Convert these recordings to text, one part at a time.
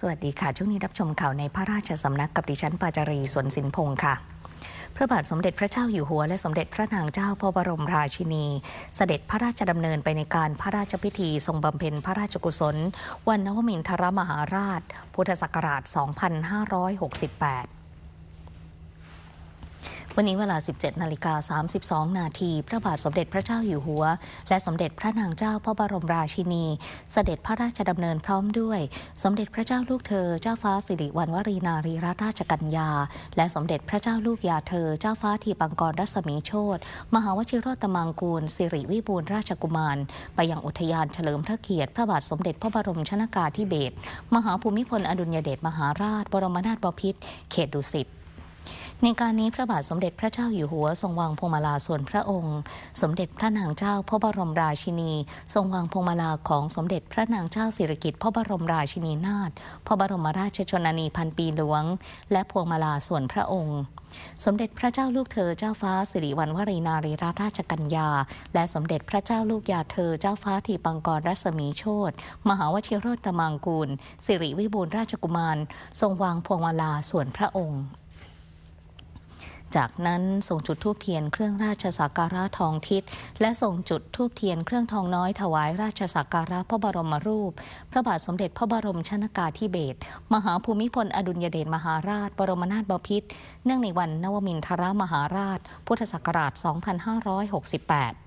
สวัสดีค่ะ ช่วงนี้รับชมข่าวในพระราชสำนักกับดิฉันปาจารีสวนสินพงค์ค่ะพระบาทสมเด็จพระเจ้าอยู่หัวและสมเด็จพระนางเจ้าพระบรมราชินี เสด็จพระราชดำเนินไปในการพระราชพิธีทรงบำเพ็ญพระราชกุศล วันนวมินทรมหาราช พุทธศักราช 2568 วันนี้เวลา 17 นาฬิกา 32 นาที พระบาทสมเด็จพระเจ้าอยู่หัว และสมเด็จพระนางเจ้าพระบรมราชินี เสด็จพระราชดำเนินพร้อมด้วย สมเด็จพระเจ้าลูกเธอ เจ้าฟ้าสิริวัณวรีนารีรัตนราชกัญญา และสมเด็จพระเจ้าลูกยาเธอ เจ้าฟ้าทีปังกรรัศมีโชตมหาวชิโรตมังกูล สิริวิบูลราชกุมาร ไปยังอุทยานเฉลิมพระเกียรติ พระบาทสมเด็จพระบรมชนากาธิเบศรมหาภูมิพลอดุลยเดชมหาราช บรมนาถบพิตรเขตดุสิต ในการนี้พระบาทสมเด็จพระเจ้าอยู่หัว ทรงวางพวงมาลาส่วนพระองค์ สมเด็จพระนางเจ้าพระบรมราชินี ทรงวางพวงมาลาของสมเด็จพระนางเจ้าสิริกิติ์พระบรมราชินีนาถพระบรมราชชนนีพันปีหลวง และพวงมาลาส่วนพระองค์ สมเด็จพระเจ้าลูกเธอเจ้าฟ้าสิริวัณวรีนารีรัตนราชกัญญา และสมเด็จพระเจ้าลูกยาเธอเจ้าฟ้าทีปังกรรัศมีโชตมหาวชิโรตมังกูลสิริวิบูลราชกุมาร ทรงวางพวงมาลาส่วนพระองค์ จากนั้นส่งจุดทูบเทียนเครื่องราชสักการะทองทิศ และส่งจุดทูบเทียนเครื่องทองน้อยถวายราชสักการะพระบรมรูป พระบาทสมเด็จพระบรมชนากาธิเบศรมหาภูมิพลอดุลยเดชมหาราช บรมนาถบพิตรเนื่องในวันนวมินทรมหาราช พุทธศักราช 2568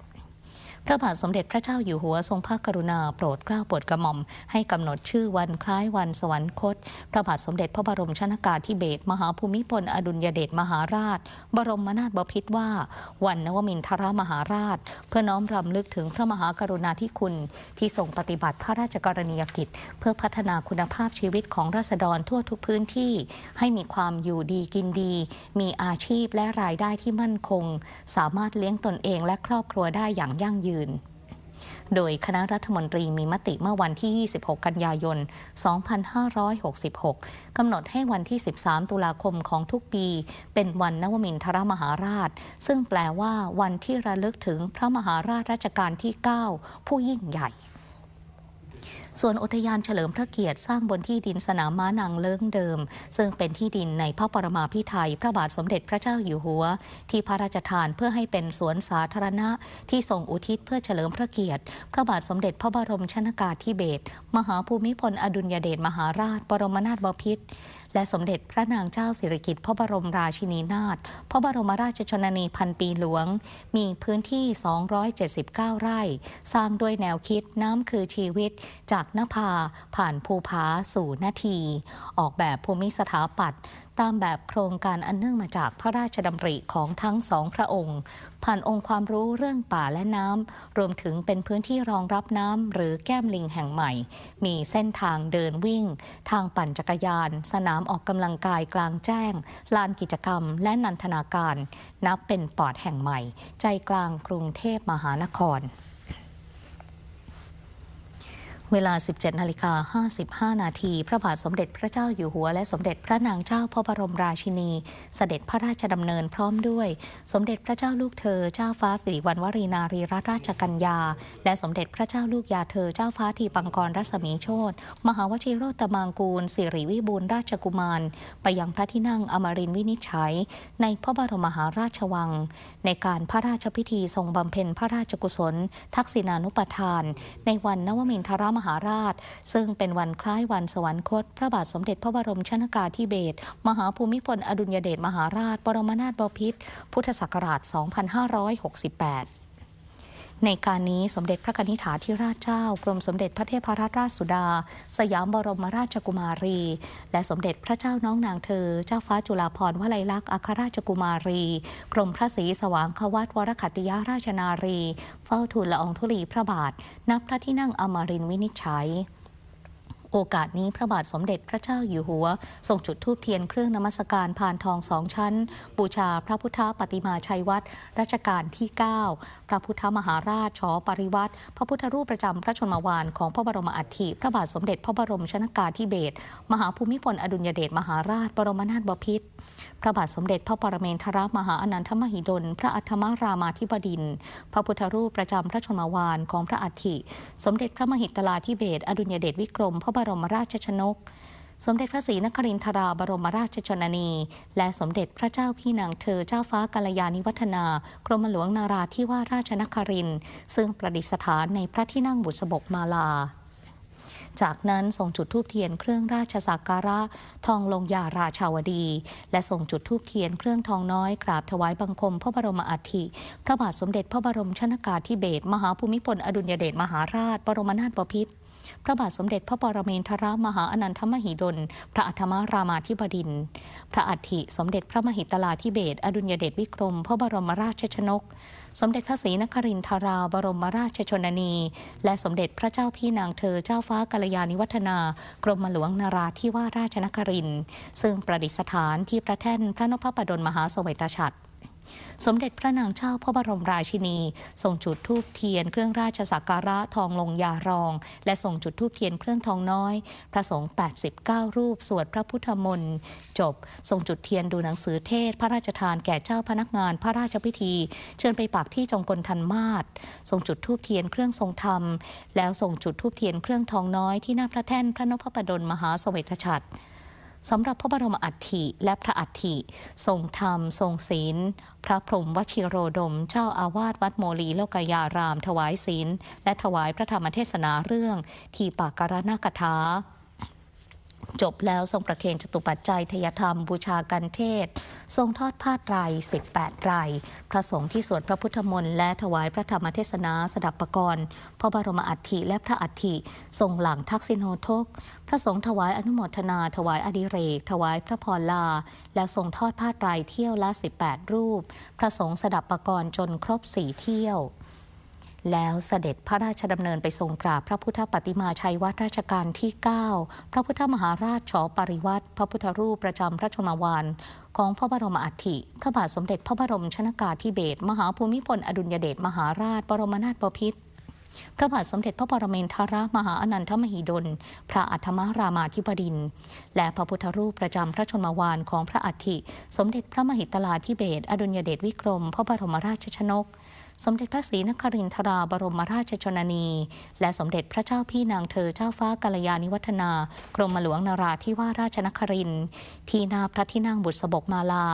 พระบาทสมเด็จพระเจ้าอยู่หัวทรงพระกรุณาโปรดเกล้าโปรดกระหม่อม ให้กำหนดชื่อวันคล้ายวันสวรรคต พระบาทสมเด็จพระบรมชนากาธิเบศรมหาภูมิพลอดุลยเดชมหาราช บรมนาถบพิตรว่า วันนวมินทรมหาราช เพื่อน้อมรำลึกถึงพระมหากรุณาธิคุณ ที่ทรงปฏิบัติพระราชกรณียกิจ เพื่อพัฒนาคุณภาพชีวิตของราษฎรทั่วทุกพื้นที่ ให้มีความอยู่ดีกินดี มีอาชีพและรายได้ที่มั่นคง สามารถเลี้ยงตนเองและครอบครัวได้อย่างยั่งยืนโดยคณะรัฐมนตรีมีมติเมื่อวันที่ 26 กันยายน 2566 กำหนดให้วันที่ 13 ตุลาคมของทุกปี เป็นวันนวมินทรมหาราช ซึ่งแปลว่าวันที่ระลึกถึงพระมหาราชรัชกาลที่ 9 ผู้ยิ่งใหญ่ ส่วนอุทยานเฉลิมพระเกียรติสร้างบนที่ดินสนามม้านางเลิ้งเดิม ซึ่งเป็นที่ดินในพระปรมาภิไธยพระบาทสมเด็จพระเจ้าอยู่หัว ที่พระราชทานเพื่อให้เป็นสวนสาธารณะ ที่ทรงอุทิศเพื่อเฉลิมพระเกียรติ พระบาทสมเด็จพระบรมชนากาธิเบศรมหาภูมิพลอดุลยเดชมหาราช บรมนาถบพิตร และสมเด็จพระนางเจ้าสิริกิติ์พระบรมราชินีนาถพระบรมราชชนนีพันปีหลวง มีพื้นที่ 279 ไร่ สร้างด้วยแนวคิดน้ำคือชีวิต จากนภาผ่านภูผาสู่นาที ออกแบบภูมิสถาปัตย์ ตามแบบโครงการอันเนื่องมาจากพระราชดำริของทั้งสองพระองค์ ผ่านองค์ความรู้เรื่องป่าและน้ำรวมถึงเป็นพื้นที่รองรับน้ำหรือแก้มลิงแห่งใหม่ มีเส้นทางเดินวิ่ง ทางปั่นจักรยาน สนามออกกำลังกายกลางแจ้ง ลานกิจกรรม และนันทนาการ นับเป็นปอดแห่งใหม่ ใจกลางกรุงเทพมหานคร เวลา 17 นาฬิกา 55 นาที พระบาทสมเด็จพระเจ้าอยู่หัว และสมเด็จพระนางเจ้าพระบรมราชินี เสด็จพระราชดำเนินพร้อมด้วย สมเด็จพระเจ้าลูกเธอ เจ้าฟ้าสิริวัณวรีนารีรัตนราชกัญญา และสมเด็จพระเจ้าลูกยาเธอ เจ้าฟ้าทีปังกรรัศมีโชตมหาวชิโรตมังกูล สิริวิบูลราชกุมาร ไปยังพระที่นั่งอมรินวินิจฉัย ในพระบรมมหาราชวัง ในการพระราชพิธีทรงบำเพ็ญพระราชกุศล ทักษิณานุปทาน ในวันนวมินทรมมหาราช ซึ่งเป็นวันคล้ายวันสวรรคต พระบาทสมเด็จพระบรมชนากาธิเบศรมหาภูมิพลอดุลยเดชมหาราช บรมนาถบพิตรพุทธศักราช 2568 ในการนี้สมเด็จพระนิธิถาธิราชเจ้ากรมสมเด็จพระเทพรัตนราชสุดา สยามบรมราชกุมารี และสมเด็จพระเจ้าน้องนางเธอ เจ้าฟ้าจุฬาภรณ์วลัยลักษณ์อัครราชกุมารี กรมพระศรีสว่างควัตวรคัตติยาราชนารี เฝ้าทูลละอองธุลีพระบาท นับพระที่นั่งอมรินวินิจฉัย โอกาสนี้พระบาทสมเด็จพระเจ้าอยู่หัวทรงจุดธูปเทียนเครื่องนมัสการผ่านทองสองชั้น บูชาพระพุทธปฏิมาชัยวัดรัชกาลที่ 9 พระพุทธมหาราชชอปริวัติพระพุทธรูปประจำพระชนมวานของพระบรมอัฐิพระบาทสมเด็จพระบรมชนากาธิเบศรมหาภูมิพลอดุลยเดชมหาราช บรมนาถบพิตรพระบาทสมเด็จพระปรเมนทรมหาอนันทมหิดล พระอัฐมรามาธิบดิน พระพุทธรูปประจำพระชนมวานของพระอัฐิ สมเด็จพระมหิตลาธิเบศอดุลยเดชวิกรมพระบรมราชชนก สมเด็จพระศรีนครินทราบรมราชชนนี และสมเด็จพระเจ้าพี่นางเธอเจ้าฟ้ากัลยาณิวัฒนากรมหลวงนาราธิวาสราชนครินทร์ซึ่งประดิษฐานในพระที่นั่งบุษบกมาลาจากนั้นส่งจุดทูบเทียนเครื่องราชสักการะทองลงยาราชาวดี และส่งจุดทูบเทียนเครื่องทองน้อยกราบถวายบังคมพระบรมอัฐิพระบาทสมเด็จพระบรมชนากาธิเบศรมหาภูมิพลอดุลยเดชมหาราช บรมนาถบพิตร พระบาทสมเด็จพระปรเมนทรมหาอนันทมหิดล พระอัฐมรามาธิบดินทรพระอัฐิสมเด็จพระมหิตลาธิเบศอดุลยเดชวิกรม พระบรมราชชนก สมเด็จพระศรีนครินทราบรมราชชนนี และสมเด็จพระเจ้าพี่นางเธอเจ้าฟ้ากัลยาณิวัฒนา กรมหลวงนาราธิวาสราชนครินทร์ซึ่งประดิษฐานที่พระแท่นพระนพปดลมหาสวัยตฉัตร สมเด็จพระนางเจ้าพระบรมราชินีส่งจุดธูปเทียนเครื่องราชสักการะทองลงยารอง และส่งจุดธูปเทียนเครื่องทองน้อย พระสงฆ์89 รูป สวดพระพุทธมนต์จบส่งจุดเทียนดูหนังสือเทศ พระราชทานแก่เจ้าพนักงานพระราชพิธี เชิญไปปักที่จงกลทันมาศส่งจุดธูปเทียนเครื่องทรงธรรม แล้วส่งจุดธูปเทียนเครื่องทองน้อยที่หน้าพระแท่นพระนพปดลมหาสวัยฉัตร สำหรับพระบรมอัฐิและพระอัฐิทรงธรรม ทรงศีล พระพรหมวชิโรดม เจ้าอาวาสวัดโมลีโลกยาราม ถวายศีล และถวายพระธรรมเทศนาเรื่อง ทีปากการนากถา จบแล้วทรงประเคนจตุปัจจัยทยธรรม บูชากันเทศ ทรงทอดผ้าไตร18 ไตรพระสงฆ์ที่สวดพระพุทธมนต์และถวายพระธรรมเทศนาสดับปกรณ์พระบรมอัฐิและพระอัฐิทรงหลังทักษิโนทก พระสงฆ์ถวายอนุโมทนา ถวายอดิเรก ถวายพระพรลา และทรงทอดผ้าไตรเที่ยวละ 18 รูป พระสงฆ์สดับปกรณ์จนครบสี่เที่ยว แล้วเสด็จพระราชดำเนินไปทรงกราบพระพุทธปฏิมาชัยวัดราชการที่ 9 พระพุทธมหาราชชอปริวัติพระพุทธรูปประจำพระชนมวานของพระบรมอัฐิ พระบาทสมเด็จพระบรมชนากาธิเบศรมหาภูมิพลอดุลยเดชมหาราช บรมนาถบพิตรพระบาทสมเด็จพระปรเมนทรมหาอนันทมหิดล พระอัฐมรามาธิบดิน และพระพุทธรูปประจำพระชนมวานของพระอัฐิ สมเด็จพระมหิตลาธิเบศอดุลยเดชวิกรม พระบรมราชชนก สมเด็จพระศรีนครินทราบรมราชชนนี และสมเด็จพระเจ้าพี่นางเธอเจ้าฟ้ากัลยาณิวัฒนากรมหลวงนาราธิวาสราชนครินทร์ที่หนาพระที่นั่งบุษบกมาลา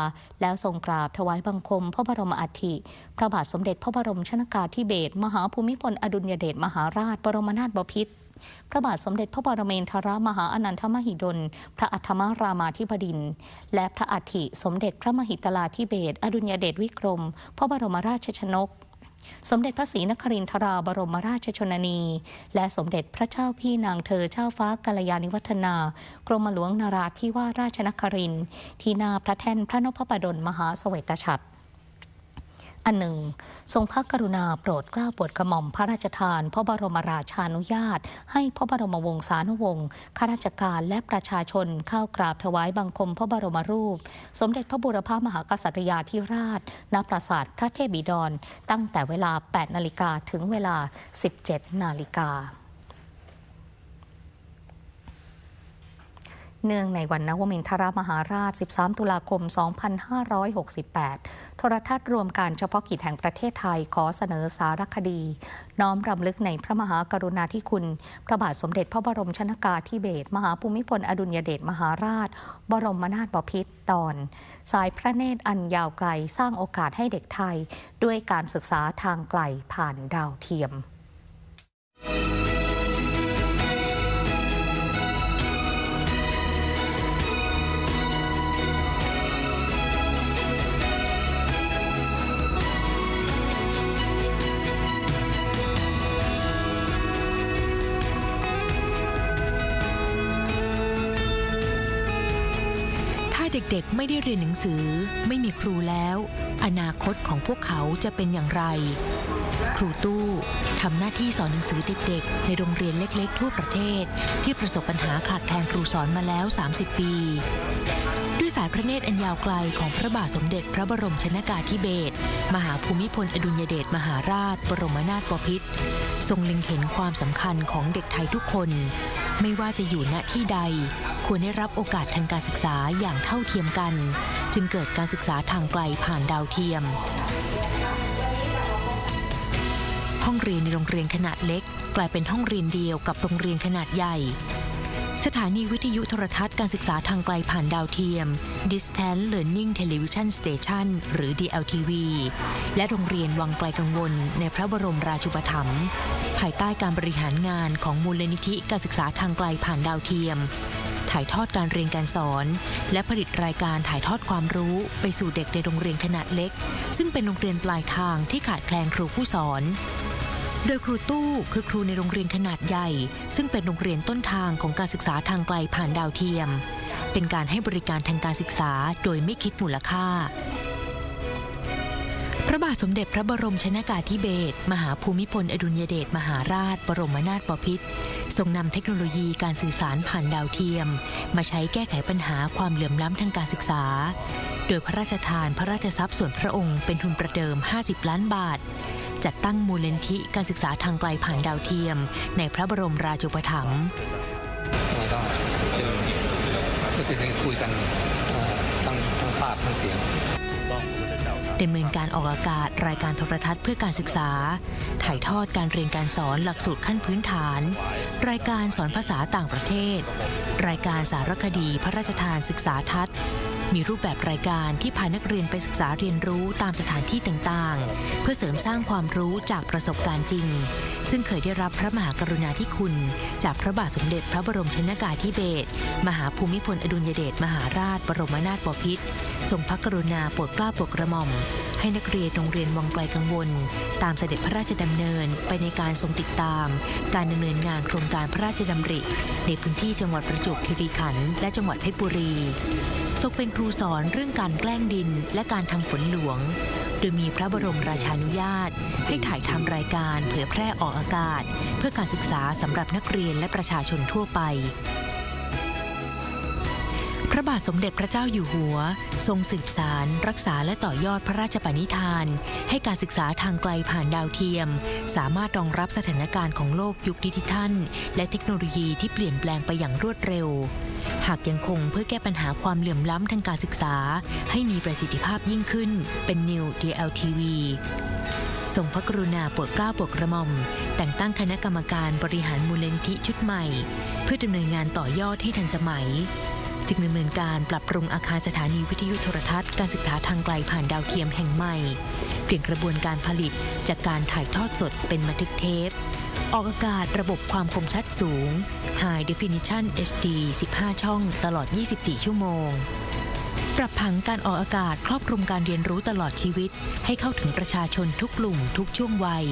แล้วทรงกราบถวายบังคมพระบรมอัฐิพระบาทสมเด็จพระบรมชนากาธิเบศรมหาภูมิพลอดุลยเดชมหาราชบรมนาถบพิตรพระบาทสมเด็จพระบรมเมนทรมหาอนันทมหิดล พระอัฐมรามาธิบดินทร์และพระอัฐิสมเด็จพระมหิตลาธิเบศอดุลยเดชวิกรม พระบรมราชชนก สมเด็จพระศรีนครินทราบรมราชชนนี และสมเด็จพระเจ้าพี่นางเธอเจ้าฟ้ากัลยาณิวัฒนา กรมหลวงนาราธิวาสราชนครินทร์ที่นาพระแท่นพระนพปดลมหาสวัยตฉัตร อันหนึ่ง ทรงพระกรุณาโปรดเกล้าโปรดกระหม่อมพระราชทาน พระบรมราชานุญาต ให้พระบรมวงศานุวงศ์ข้าราชการและประชาชนเข้ากราบถวายบังคมพระบรมรูป สมเด็จพระบุรพามหากษัตริยาธิราช ณ ปราสาทพระเทพบิดร ตั้งแต่เวลา 8 นาฬิกาถึงเวลา 17 นาฬิกา เนื่องในวันนวมินทรมหาราช 13 ตุลาคม 2568 โทรทัศน์รวมการเฉพาะกิจแห่งประเทศไทยขอเสนอสารคดี น้อมรำลึกในพระมหากรุณาธิคุณ พระบาทสมเด็จพระบรมชนากาธิเบศรมหาภูมิพลอดุลยเดชมหาราช บรมนาถบพิตรตอน สายพระเนตรอันยาวไกลสร้างโอกาสให้เด็กไทย ด้วยการศึกษาทางไกลผ่านดาวเทียมถ้า เด็กๆ ไม่ได้เรียนหนังสือ ไม่มีครูแล้ว อนาคตของพวกเขาจะเป็นอย่างไร ครูตู้ทำหน้าที่สอนหนังสือเด็กๆ ในโรงเรียนเล็กๆ ทั่วประเทศ ที่ประสบปัญหาขาดแคลนครูสอนมาแล้ว 30 ปี ด้วยสายพระเนตรอันยาวไกลของพระบาทสมเด็จพระบรมชนากาธิเบศรมหาภูมิพลอดุลยเดชมหาราช บรมนาถบพิตรทรงเล็งเห็นความสำคัญของเด็กไทยทุกคน ไม่ว่าจะอยู่ณที่ใด ควรได้รับโอกาสทางการศึกษาอย่างเท่าเทียมกัน จึงเกิดการศึกษาทางไกลผ่านดาวเทียม ห้องเรียนในโรงเรียนขนาดเล็ก กลายเป็นห้องเรียนเดียวกับโรงเรียนขนาดใหญ่ สถานีวิทยุโทรทัศน์การศึกษาทางไกลผ่านดาวเทียม Distance Learning Television Station หรือ DLTV และโรงเรียนวังไกลกังวล ในพระบรมราชูปถัมภ์ภายใต้การบริหารงานของมูลนิธิการศึกษาทางไกลผ่านดาวเทียม ถ่ายทอดการเรียนการสอน และผลิตรายการถ่ายทอดความรู้ไปสู่เด็กในโรงเรียนขนาดเล็ก ซึ่งเป็นโรงเรียนปลายทางที่ขาดแคลนครูผู้สอน โดยครูตู้คือครูในโรงเรียนขนาดใหญ่ ซึ่งเป็นโรงเรียนต้นทางของการศึกษาทางไกลผ่านดาวเทียม เป็นการให้บริการทางการศึกษาโดยไม่คิดมูลค่า พระบาทสมเด็จพระบรมชนากาธิเบศรมหาภูมิพล อดุลยเดชมหาราช บรมนาถบพิตรทรงนำเทคโนโลยีการสื่อสารผ่านดาวเทียม มาใช้แก้ไขปัญหาความเหลื่อมล้ำทางการศึกษา โดยพระราชทานพระราชทรัพย์ส่วนพระองค์เป็นทุนประเดิม 50 ล้านบาท จัดตั้งมูลนิธิการศึกษาทางไกลผ่านดาวเทียม ในพระบรมราชูปถัมภ์ก็เป็นผู้ที่คุยกันทั้งทั้งภาพทั้งเสียง ดำเนินการออกอากาศรายการโทรทัศน์เพื่อการศึกษา ถ่ายทอดการเรียนการสอนหลักสูตรขั้นพื้นฐาน รายการสอนภาษาต่างประเทศ รายการสารคดีพระราชทานศึกษาทัศน์มีรูปแบบรายการที่พานักเรียนไปศึกษาเรียนรู้ตามสถานที่ต่างๆ เพื่อเสริมสร้างความรู้จากประสบการณ์จริง ซึ่งเคยได้รับพระมหากรุณาธิคุณ จากพระบาทสมเด็จพระบรมชนากาธิเบศรมหาภูมิพลอดุลยเดชมหาราชบรมนาถบพิตร ทรงพระกรุณาโปรดเกล้าโปรดกระหม่อม ให้นักเรียนโรงเรียนวังไกลกังวล ตามเสด็จพระราชดำเนินไปในการทรงติดตาม การดำเนินงานโครงการพระราชดำริ ในพื้นที่จังหวัดประจวบคีรีขันธ์และจังหวัดเพชรบุรี ทรงเป็นครูสอนเรื่องการแกล้งดินและการทำฝนหลวงโดยมีพระบรมราชานุญาต ให้ถ่ายทำรายการเผยแพร่ออกอากาศ เพื่อการศึกษาสำหรับนักเรียนและประชาชนทั่วไป พระบาทสมเด็จพระเจ้าอยู่หัว ทรงสืบสาร รักษาและต่อยอดพระราชปณิธาน ให้การศึกษาทางไกลผ่านดาวเทียม สามารถรองรับสถานการณ์ของโลกยุคดิจิทัล และเทคโนโลยีที่เปลี่ยนแปลงไปอย่างรวดเร็ว หากยังคงเพื่อแก้ปัญหาความเหลื่อมล้ำทางการศึกษา ให้มีประสิทธิภาพยิ่งขึ้น เป็น New DLTV ทรงพระกรุณาโปรดเกล้าโปรดกระหม่อม แต่งตั้งคณะกรรมการบริหารมูลนิธิชุดใหม่ เพื่อดำเนินงานต่อยอดให้ทันสมัย จึงดำเนินการปรับปรุงอาคารสถานีวิทยุโทรทัศน์การศึกษาทางไกลผ่านดาวเทียมแห่งใหม่ เปลี่ยนกระบวนการผลิตจากการถ่ายทอดสดเป็นบันทึกเทป ออกอากาศระบบความคมชัดสูง High Definition HD 15 ช่องตลอด 24 ชั่วโมง ปรับผังการออกอากาศครอบคลุมการเรียนรู้ตลอดชีวิต ให้เข้าถึงประชาชนทุกกลุ่มทุกช่วงวัย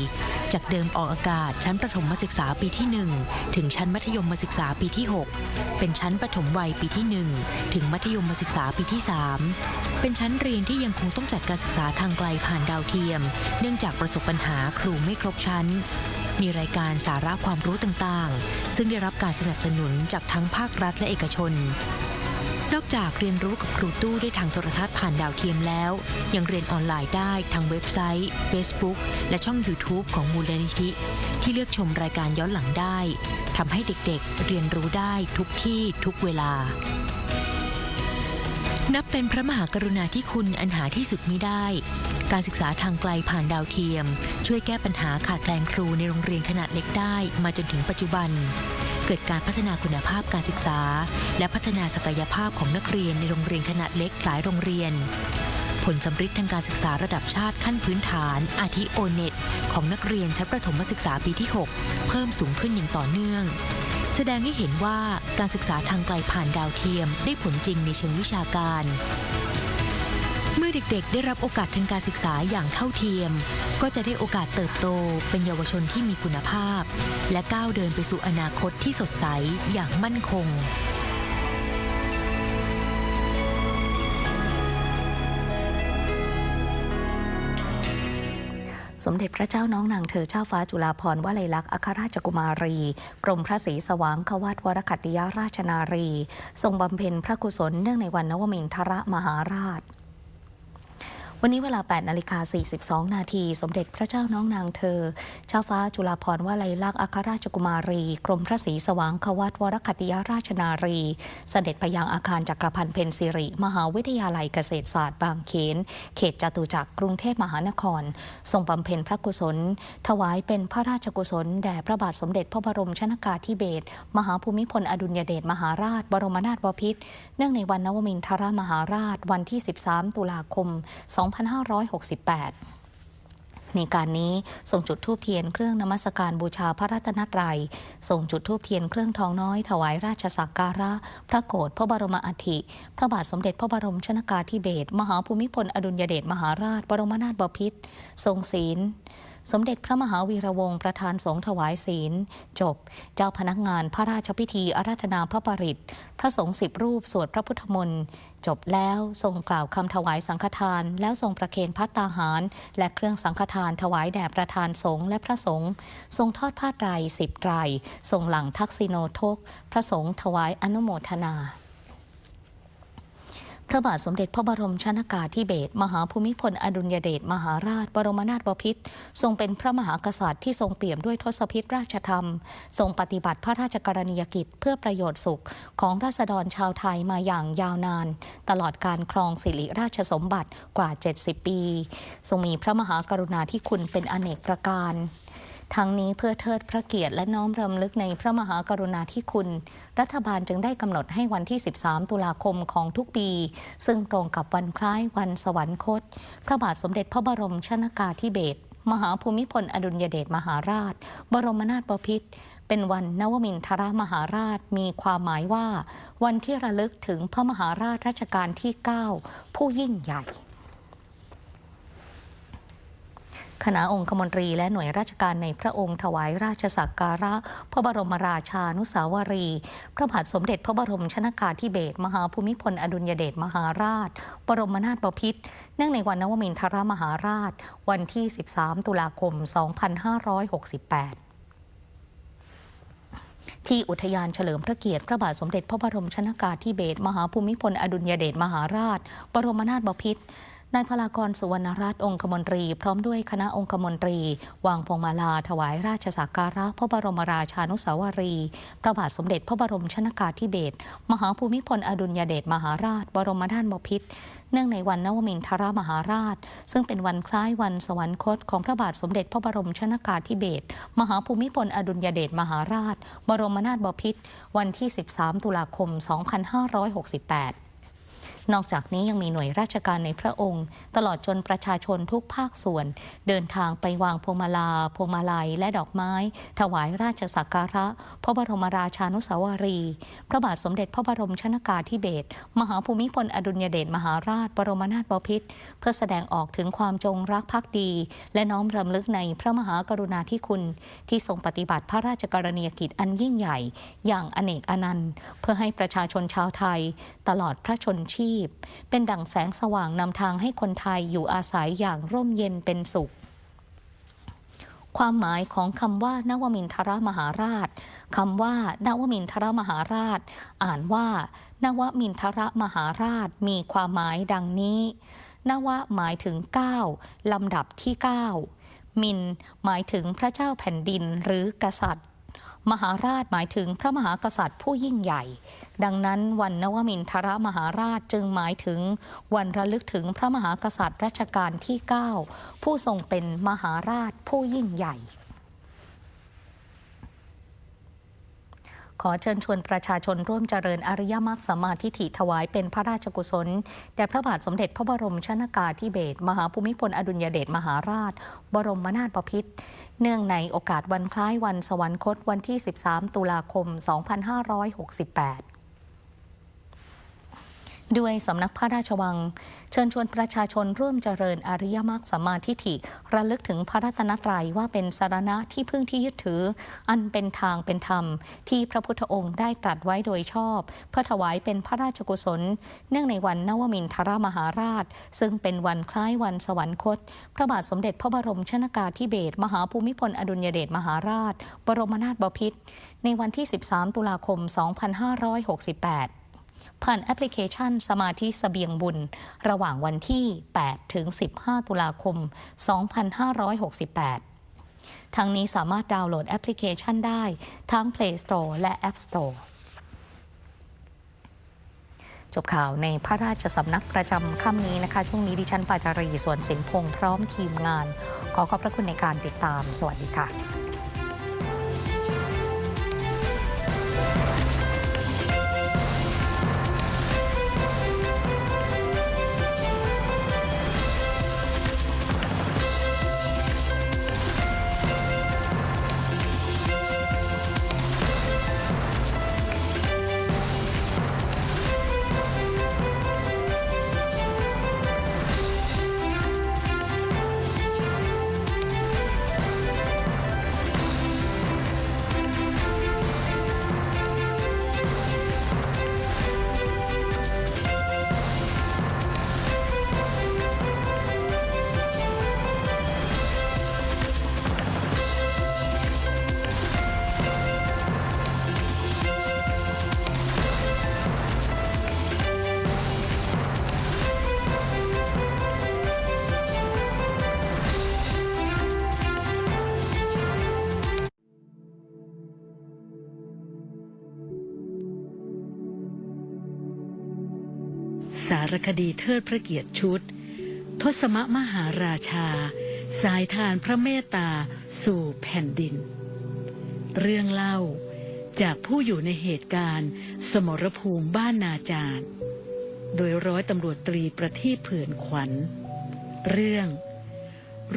จากเดิมออกอากาศชั้นประถมศึกษาปีที่ 1 ถึงชั้นมัธยมศึกษาปีที่ 6 เป็นชั้นประถมวัยปีที่ 1 ถึงมัธยมศึกษาปีที่ 3 เป็นชั้นเรียนที่ยังคงต้องจัดการศึกษาทางไกลผ่านดาวเทียม เนื่องจากประสบปัญหาครูไม่ครบชั้นมีรายการสาระความรู้ต่างๆ ซึ่งได้รับการสนับสนุนจากทั้งภาครัฐและเอกชน นอกจากเรียนรู้กับครูตู้ได้ทางโทรทัศน์ผ่านดาวเทียมแล้ว ยังเรียนออนไลน์ได้ทางเว็บไซต์ Facebook และช่อง YouTube ของมูลนิธิ ที่เลือกชมรายการย้อนหลังได้ทำให้เด็กๆ เรียนรู้ได้ทุกที่ทุกเวลา นับเป็นพระมหากรุณาธิคุณอันหาที่สุดมิได้ การศึกษาทางไกลผ่านดาวเทียม ช่วยแก้ปัญหาขาดแคลนครูในโรงเรียนขนาดเล็กได้มาจนถึงปัจจุบัน เกิดการพัฒนาคุณภาพการศึกษา และพัฒนาศักยภาพของนักเรียนในโรงเรียนขนาดเล็กหลายโรงเรียน ผลสำฤทธิ์ทางการศึกษาระดับชาติขั้นพื้นฐาน อาทิโอเน็ตของนักเรียนชั้นประถมศึกษาปีที่ 6 เพิ่มสูงขึ้นอย่างต่อเนื่องแสดงให้เห็นว่าการศึกษาทางไกลผ่านดาวเทียมได้ผลจริงในเชิงวิชาการ อเด็กๆ ได้รับโอกาสทางการศึกษาอย่างเท่าเทียม ก็จะได้โอกาสเติบโตเป็นเยาวชนที่มีคุณภาพ และก้าวเดินไปสู่อนาคตที่สดใสอย่างมั่นคงสมเด็จพระเจ้าน้องนางเธอเจ้าฟ้าจุฬาภรณ์วลัยลักษณ์อัครราชกุมารี กรมพระศรีสว่างควัตวรคัติยาราชนารี ทรงบำเพ็ญพระกุศลเนื่องในวันนวมินทรมหาราช วันนี้เวลา8นาฬิกา42 นาที สมเด็จพระเจ้าน้องนางเธอเจ้าฟ้าจุฬาภรณ์วลัยลักษณ์อัครราชกุมารี กรมพระศรีสว่างควัตวรคติยราชนารี เสด็จไปยังอาคารจักรพันธ์เพนซิริ มหาวิทยาลัยเกษตรศาสตร์บางเขน เขตจตุจักรกรุงเทพมหานคร ทรงบำเพ็ญพระกุศล ถวายเป็นพระราชกุศล แด่พระบาทสมเด็จพระบรมชนากาธิเบศรมหาภูมิพลอดุลยเดชมหาราช บรมนาถบพิตรเนื่องในวันนวมินทรมหาราช วันที่ 13 ตุลาคม2568ในการนี้ทรงจุดทูบเทียนเครื่องนมัสการบูชาพระรัตนตรัยทรงจุดทูบเทียนเครื่องทองน้อยถวายราชสักการะ พระโกรธพระบรมอัฐิพระบาทสมเด็จพระบรมชนากาธิเบศมหาภูมิพลอดุลยเดชมหาราช บรมนาถบพิตรทรงศีล สมเด็จพระมหาวีระวงศ์ประธานสงฆ์ถวายศีล จบ เจ้าพนักงานพระราชพิธีอาราธนาพระปริตรพระสงฆ์สิบรูปสวดพระพุทธมนต์จบแล้วทรงกล่าวคำถวายสังฆทาน แล้วทรงประเคนพัตตาหาร และเครื่องสังฆทานถวายแด่ประธานสงฆ์และพระสงฆ์ทรงทอดผ้าไตรสิบไตรทรงหลังทักษิโนทก พระสงฆ์ถวายอนุโมทนา พระบาทสมเด็จพระบรมชนากาธิเบศรมหาภูมิพลอดุลยเดชมหาราช บรมนาถบพิตรทรงเป็นพระมหากษัตริย์ที่ทรงเปี่ยมด้วยทศพิธราชธรรม ทรงปฏิบัติพระราชกรณียกิจเพื่อประโยชน์สุขของราษฎรชาวไทยมาอย่างยาวนาน ตลอดการครองสิริราชสมบัติกว่า 70 ปี ทรงมีพระมหากรุณาธิคุณเป็นอเนกประการ ทั้งนี้เพื่อเทิดพระเกียรติและน้อมรำลึกในพระมหากรุณาธิคุณ รัฐบาลจึงได้กำหนดให้วันที่ 13 ตุลาคมของทุกปี ซึ่งตรงกับวันคล้ายวันสวรรคต พระบาทสมเด็จพระบรมชนากาธิเบศรมหาภูมิพลอดุลยเดชมหาราช บรมนาถบพิตรเป็นวันนวมินทรมหาราชมีความหมายว่า วันที่ระลึกถึงพระมหาราชรัชกาลที่ 9 ผู้ยิ่งใหญ่ คณะองคมนตรีและหน่วยราชการในพระองค์ถวายราชสักการะ พระบรมราชานุสาวรี พระบาทสมเด็จพระบรมชนากาธิเบศรมหาภูมิพลอดุลยเดชมหาราช บรมนาถบพิตรเนื่องในวันนวมินทรมหาราช วันที่ 13 ตุลาคม 2568ที่อุทยานเฉลิมพระเกียรติพระบาทสมเด็จพระบรมชนากาธิเบศรมหาภูมิพลอดุลยเดชมหาราช บรมนาถบพิตร นายพลากรสุวรรณรัตน์องคมนตรี พร้อมด้วยคณะองคมนตรี วางพวงมาลาถวายราชสักการะพระบรมราชานุสาวรีพระบาทสมเด็จพระบรมชนากาธิเบศรมหาภูมิพลอดุลยเดชมหาราช บรมนาถบพิตรเนื่องในวันนวมินทรมหาราช ซึ่งเป็นวันคล้ายวันสวรรคตของพระบาทสมเด็จพระบรมชนากาธิเบศรมหาภูมิพลอดุลยเดชมหาราช บรมนาถบพิตรวันที่ 13 ตุลาคม 2568นอกจากนี้ยังมีหน่วยราชการในพระองค์ ตลอดจนประชาชนทุกภาคส่วน เดินทางไปวางพวงมาลาพวงมาลัยและดอกไม้ ถวายราชสักการะ พระบรมราชานุสาวรี พระบาทสมเด็จพระบรมชนากาธิเบศรมหาภูมิพลอดุลยเดชมหาราช บรมนาถบพิตรเพื่อแสดงออกถึงความจงรักภักดี และน้อมรำลึกในพระมหากรุณาธิคุณ ที่ทรงปฏิบัติพระราชกรณียกิจอันยิ่งใหญ่ อย่างอเนกอนันต์ เพื่อให้ประชาชนชาวไทย ตลอดพระชนชีพเป็นดั่งแสงสว่างนำทางให้คนไทยอยู่อาศัยอย่างร่มเย็นเป็นสุข ความหมายของคำว่านวมินทรมหาราชคำว่านวมินทรมหาราช อ่านว่านวมินทรมหาราชมีความหมายดังนี้ นวหมายถึง 9 ลำดับที่ 9มินหมายถึงพระเจ้าแผ่นดินหรือกษัตริย์ มหาราชหมายถึงพระมหากษัตริย์ผู้ยิ่งใหญ่ ดังนั้นวันนวมินทรมหาราชจึงหมายถึง วันระลึกถึงพระมหากษัตริย์รัชกาลที่ 9 ผู้ทรงเป็นมหาราชผู้ยิ่งใหญ่ ขอเชิญชวนประชาชนร่วมเจริญอริยมรรคสัมมาทิฏฐิถวายเป็นพระราชกุศลแด่พระบาทสมเด็จพระบรมชนากาธิเบศรมหาภูมิพลอดุลยเดชมหาราช บรมนาถบพิตรเนื่องในโอกาสวันคล้ายวันสวรรคตวันที่ 13 ตุลาคม 2568 ด้วยสำนักพระราชวัง เชิญชวนประชาชนร่วมเจริญอริยมรรคสัมมาทิฏฐิระลึกถึงพระรัตนตรัยว่าเป็นสารณะที่พึ่งที่ยึดถือ อันเป็นทางเป็นธรรม ที่พระพุทธองค์ได้ตรัสไว้โดยชอบ เพื่อถวายเป็นพระราชกุศล เนื่องในวันนวมินทรมหาราช ซึ่งเป็นวันคล้ายวันสวรรคต พระบาทสมเด็จพระบรมชนากาธิเบศรมหาภูมิพลอดุลยเดชมหาราช บรมนาถบพิตรในวันที่ 13 ตุลาคม 2568 ผ่านแอปพลิเคชันสมาธิสเสบียงบุญ ระหว่างวันที่ 8 ถึง 15 ตุลาคม 2568ทั้งนี้สามารถดาวน์โหลดแอปพลิเคชันได้ ทั้ง Play Store และ App Store จบข่าวในพระราชสำนักประจำค่ำนี้นะคะ ช่วงนี้ดิฉันปาจารีสวนสินพงษ์พร้อมทีมงาน ขอขอบพระคุณในการติดตาม สวัสดีค่ะารคดีเทิดพระเกียรติชุด ทศมมหาราชา สายทานพระเมตตาสู่แผ่นดิน เรื่องเล่าจากผู้อยู่ในเหตุการณ์ สมรภูมิบ้านนาจารโดยร้อยตำรวจตรีประทีปเผื่อนขวัญ เรื่อง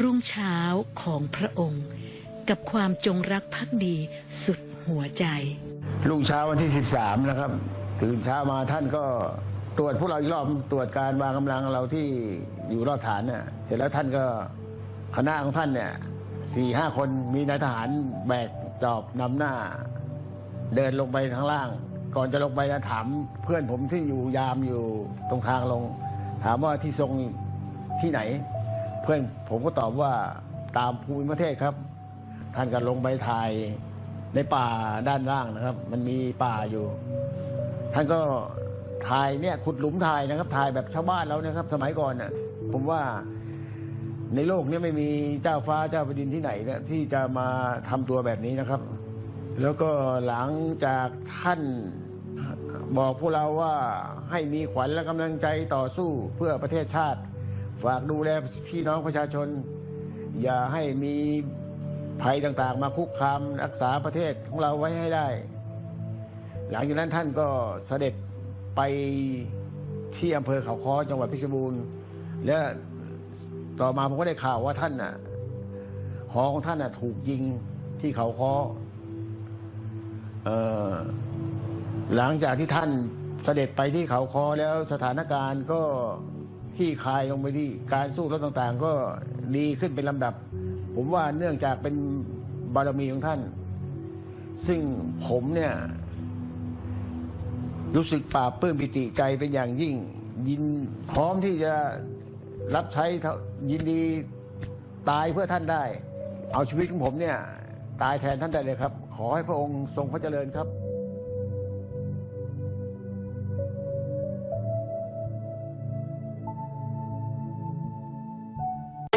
รุ่งเช้าของพระองค์ กับความจงรักภักดีสุดหัวใจ รุ่งเช้าวันที่ 13 นะครับ ตื่นเช้ามาท่านก็ ตรวจพวกเราอีกรอบตรวจการวางกำลังเราที่อยู่รอบฐานเนี่ยเสร็จแล้วท่านก็คณะของท่านเนี่ยสี่ห้าคนมีนายทหารแบกจอบนำหน้า เดินลงไปข้างล่าง ก่อนจะลงไปนะถามเพื่อนผมที่อยู่ยามอยู่ตรงทางลง ถามว่าที่ทรงที่ไหน เพื่อนผมก็ตอบว่าตามภูมิประเทศครับ ท่านก็ลงไปถ่ายในป่าด้านล่างนะครับ มันมีป่าอยู่ ท่านก็ ถ่ายเนี่ยขุดหลุมถ่ายนะครับ ถ่ายแบบชาวบ้านเรานะครับ สมัยก่อนน่ะผมว่าในโลกนี้ไม่มีเจ้าฟ้าเจ้าแผ่นดินที่ไหนนะที่จะมาทำตัวแบบนี้นะครับ แล้วก็หลังจากท่านบอกพวกเราว่าให้มีขวัญและกำลังใจต่อสู้เพื่อประเทศชาติ ฝากดูแลพี่น้องประชาชน อย่าให้มีภัยต่างๆ มาคุกคามรักษาประเทศของเราไว้ให้ได้ หลังจากนั้นท่านก็เสด็จ ไปที่อำเภอเขาค้อจังหวัดเพชรบูรณ์ และต่อมาผมก็ได้ข่าวว่าท่านน่ะหอของท่านน่ะถูกยิงที่เขาค้ออหลังจากที่ท่านเสด็จไปที่เขาค้อแล้วสถานการณ์ก็ขี้คายลงไปที่การสู้รบต่างๆ ก็ดีขึ้นเป็นลำดับ ผมว่าเนื่องจากเป็นบารมีของท่าน ซึ่งผมเนี่ย รู้สึกปลาบปลื้มปิติใจเป็นอย่างยิ่ง ยินพร้อมที่จะรับใช้ยินดีตายเพื่อท่านได้ เอาชีวิตของผมเนี่ย ตายแทนท่านได้เลยครับ ขอให้พระองค์ทรงพระเจริญครับ